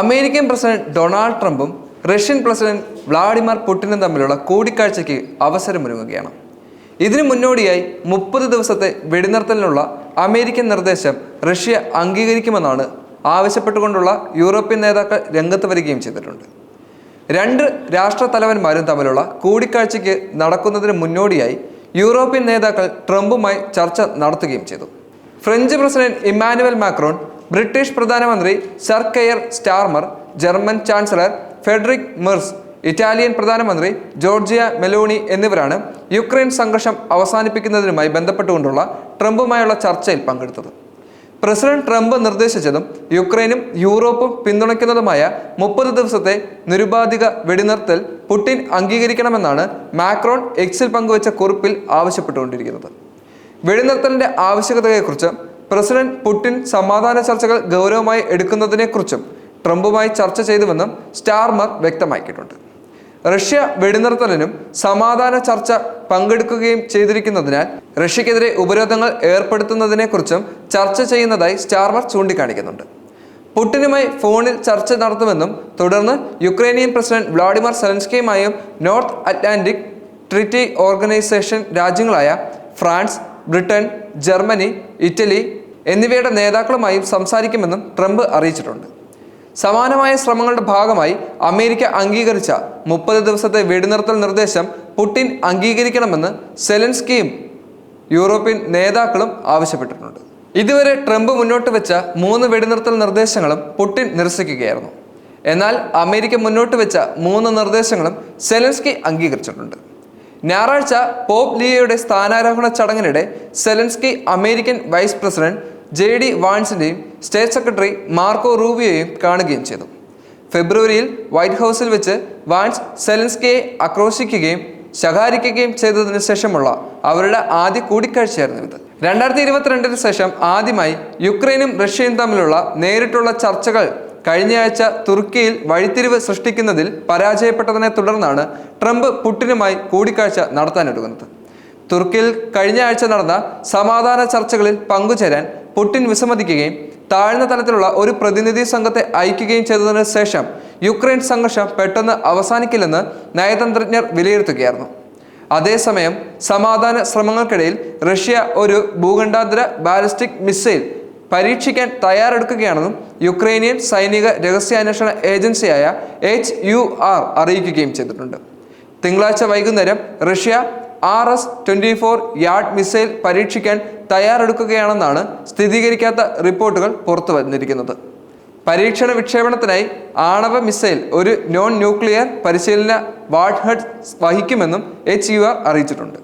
American president Donald ട്രംപും Russian president Vladimir പുടിനും തമ്മിലുള്ള കൂടിക്കാഴ്ചയ്ക്ക് അവസരമൊരുങ്ങുകയാണ്. ഇതിനു മുന്നോടിയായി മുപ്പത് ദിവസത്തെ വെടിനിർത്തലിനുള്ള അമേരിക്കൻ നിർദ്ദേശം റഷ്യ അംഗീകരിക്കുമെന്നാണ് ആവശ്യപ്പെട്ടുകൊണ്ടുള്ള യൂറോപ്യൻ നേതാക്കൾ രംഗത്ത് വരികയും ചെയ്തിട്ടുണ്ട്. രണ്ട് രാഷ്ട്ര തലവന്മാരും തമ്മിലുള്ള കൂടിക്കാഴ്ചയ്ക്ക് നടക്കുന്നതിന് മുന്നോടിയായി യൂറോപ്യൻ നേതാക്കൾ ട്രംപുമായി ചർച്ച നടത്തുകയും ചെയ്തു. French president Emmanuel Macron British പ്രധാനമന്ത്രി sir Keir Starmer German chancellor Friedrich Merz Italian പ്രധാനമന്ത്രി ജോർജിയ മെലോണി എന്നിവരാണ് യുക്രൈൻ സംഘർഷം അവസാനിപ്പിക്കുന്നതിനുമായി ബന്ധപ്പെട്ടുകൊണ്ടുള്ള ട്രംപുമായുള്ള ചർച്ചയിൽ പങ്കെടുത്തത്. പ്രസിഡന്റ് ട്രംപ് നിർദ്ദേശിച്ചതും യുക്രൈനും യൂറോപ്പും പിന്തുണയ്ക്കുന്നതുമായ മുപ്പത് ദിവസത്തെ നിരുപാധിക വെടിനിർത്തൽ പുടിൻ അംഗീകരിക്കണമെന്നാണ് മാക്രോൺ എക്സിൽ പങ്കുവച്ച കുറിപ്പിൽ ആവശ്യപ്പെട്ടുകൊണ്ടിരിക്കുന്നത്. വെടിനിർത്തലിന്റെ ആവശ്യകതയെക്കുറിച്ച് പ്രസിഡന്റ് പുടിൻ സമാധാന ചർച്ചകൾ ഗൗരവമായി എടുക്കുന്നതിനെക്കുറിച്ചും ട്രംപുമായി ചർച്ച ചെയ്തുവെന്നും സ്റ്റാർമർ വ്യക്തമാക്കിയിട്ടുണ്ട്. റഷ്യ വെടിനിർത്തലിനും സമാധാന ചർച്ച പങ്കെടുക്കുകയും ചെയ്തിരിക്കുന്നതിനാൽ റഷ്യക്കെതിരെ ഉപരോധങ്ങൾ ഏർപ്പെടുത്തുന്നതിനെക്കുറിച്ചും ചർച്ച ചെയ്യുന്നതായി സ്റ്റാർമർ ചൂണ്ടിക്കാണിക്കുന്നുണ്ട്. പുടിനുമായി ഫോണിൽ ചർച്ച നടത്തുമെന്നും തുടർന്ന് യുക്രൈനിയൻ പ്രസിഡന്റ് വ്ളാഡിമിർ സെലൻസ്കിയുമായും നോർത്ത് അറ്റ്ലാന്റിക് ട്രിറ്റി ഓർഗനൈസേഷൻ രാജ്യങ്ങളായ ഫ്രാൻസ് ബ്രിട്ടൻ ജർമ്മനി ഇറ്റലി എന്നിവയുടെ നേതാക്കളുമായും സംസാരിക്കുമെന്നും ട്രംപ് അറിയിച്ചിട്ടുണ്ട്. സമാനമായ ശ്രമങ്ങളുടെ ഭാഗമായി അമേരിക്ക അംഗീകരിച്ച മുപ്പത് ദിവസത്തെ വെടിനിർത്തൽ നിർദ്ദേശം പുടിൻ അംഗീകരിക്കണമെന്ന് സെലൻസ്കിയും യൂറോപ്യൻ നേതാക്കളും ആവശ്യപ്പെട്ടിട്ടുണ്ട്. ഇതുവരെ ട്രംപ് മുന്നോട്ട് വെച്ച മൂന്ന് വെടിനിർത്തൽ നിർദ്ദേശങ്ങളും പുടിൻ നിരസിക്കുകയായിരുന്നു. എന്നാൽ അമേരിക്ക മുന്നോട്ട് വെച്ച മൂന്ന് നിർദ്ദേശങ്ങളും സെലൻസ്കി അംഗീകരിച്ചിട്ടുണ്ട്. ഞായറാഴ്ച പോപ്പ് ലിയയുടെ സ്ഥാനാരോഹണ ചടങ്ങിനിടെ Zelensky American vice president J D വാൻസിന്റെയും state secretary Marco റൂബിയോയും കാണുകയും ചെയ്തു. ഫെബ്രുവരിയിൽ വൈറ്റ് ഹൗസിൽ വെച്ച് വാൻസ് സെലൻസ്കിയെ ആക്രോശിക്കുകയും ശകാരിക്കുകയും ചെയ്തതിനു ശേഷമുള്ള അവരുടെ ആദ്യ കൂടിക്കാഴ്ചയായിരുന്നു ഇത്. രണ്ടായിരത്തി ഇരുപത്തിരണ്ടിന് ശേഷം ആദ്യമായി യുക്രൈനും റഷ്യയും തമ്മിലുള്ള നേരിട്ടുള്ള ചർച്ചകൾ കഴിഞ്ഞയാഴ്ച തുർക്കിയിൽ വഴിത്തിരിവ് സൃഷ്ടിക്കുന്നതിൽ പരാജയപ്പെട്ടതിനെ തുടർന്നാണ് ട്രംപ് പുടിനുമായി കൂടിക്കാഴ്ച നടത്താനൊരുങ്ങുന്നത് തുർക്കിയിൽ കഴിഞ്ഞ ആഴ്ച നടന്ന സമാധാന ചർച്ചകളിൽ പങ്കുചേരാൻ പുടിൻ വിസമ്മതിക്കുകയും താഴ്ന്ന തലത്തിലുള്ള ഒരു പ്രതിനിധി സംഘത്തെ അയക്കുകയും ചെയ്തതിന് ശേഷം യുക്രൈൻ സംഘർഷം പെട്ടെന്ന് അവസാനിക്കില്ലെന്ന് നയതന്ത്രജ്ഞർ വിലയിരുത്തുകയായിരുന്നു. അതേസമയം സമാധാന ശ്രമങ്ങൾക്കിടയിൽ റഷ്യ ഒരു ഭൂഖണ്ഡാന്തര ബാലിസ്റ്റിക് മിസൈൽ പരീക്ഷിക്കാൻ തയ്യാറെടുക്കുകയാണെന്നും യുക്രൈനിയൻ സൈനിക രഹസ്യാന്വേഷണ ഏജൻസിയായ എച്ച് യു ആർ അറിയിക്കുകയും ചെയ്തിട്ടുണ്ട്. തിങ്കളാഴ്ച വൈകുന്നേരം Russia R S twenty four Yars missile പരീക്ഷിക്കാൻ തയ്യാറെടുക്കുകയാണെന്നാണ് സ്ഥിരീകരിക്കാത്ത റിപ്പോർട്ടുകൾ പുറത്തു വന്നിരിക്കുന്നത്. പരീക്ഷണ വിക്ഷേപണത്തിനായി ആണവ മിസൈൽ ഒരു നോൺ ന്യൂക്ലിയർ പരിശീലന വാഡ്ഹഡ് വഹിക്കുമെന്നും എച്ച് യു ആർ അറിയിച്ചിട്ടുണ്ട്.